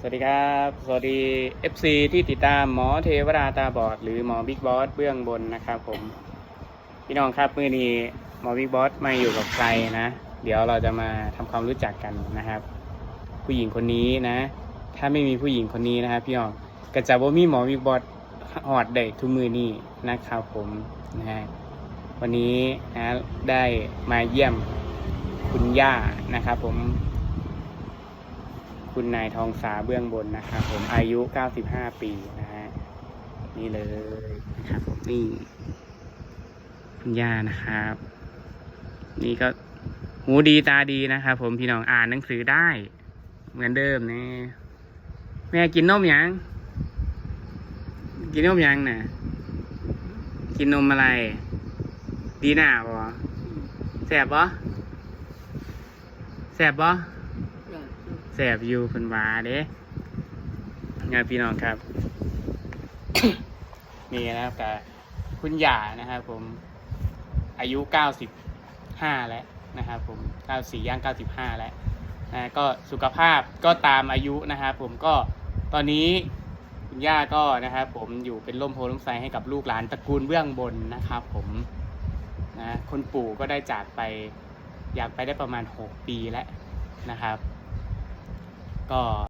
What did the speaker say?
สวัสดีครับ สวัสดี FC ที่ติดตามหมอเทวดาตาบอด หรือหมอบิ๊กบอสเบื้องบนนะครับผม พี่น้องครับมือนี้หมอบิ๊กบอสมาอยู่กับใครนะ เดี๋ยวเราจะมาทำความรู้จักกันนะครับ ผู้หญิงคนนี้นะ ถ้าไม่มีผู้หญิงคนนี้นะครับพี่น้องกระจะบ่มีหมอบิ๊กบอสหอดเด็ทุกมือนี้นะครับผมนะฮะวันนี้นะได้มาเยี่ยมคุณย่านะครับผม คุณนายทองสาเบื้องบนนะครับผมอายุ 95 ปีนะฮะนี่เลยนะครับผมนี่คุณย่านะครับ นี่ก็หูดีตาดีนะครับผมพี่น้องอ่านหนังสือได้ เหมือนเดิมนี่แม่กินนมยัง กินนมยังน่ะ กินนมอะไร ดีหน้าบ่แสบบ่แสบบ่แสบอยู่เพิ่นว่าเด้งานพี่น้องครับ นี่นะครับกับคุณหย่านะครับผมอายุเก้าสิบห้าแล้วนะครับผมเก้าสี่ย่างเก้าสิบห้าแล้วนะก็สุขภาพก็ตามอายุนะครับผมก็ตอนนี้คุณย่าก็นะครับผมอยู่เป็นร่มโพล่มไทรให้กับลูกหลานตระกูลเบื้องบนนะครับผมนะคนปู่ก็ได้จากไปอยากไปได้ประมาณหกปีแล้วนะครับ ก็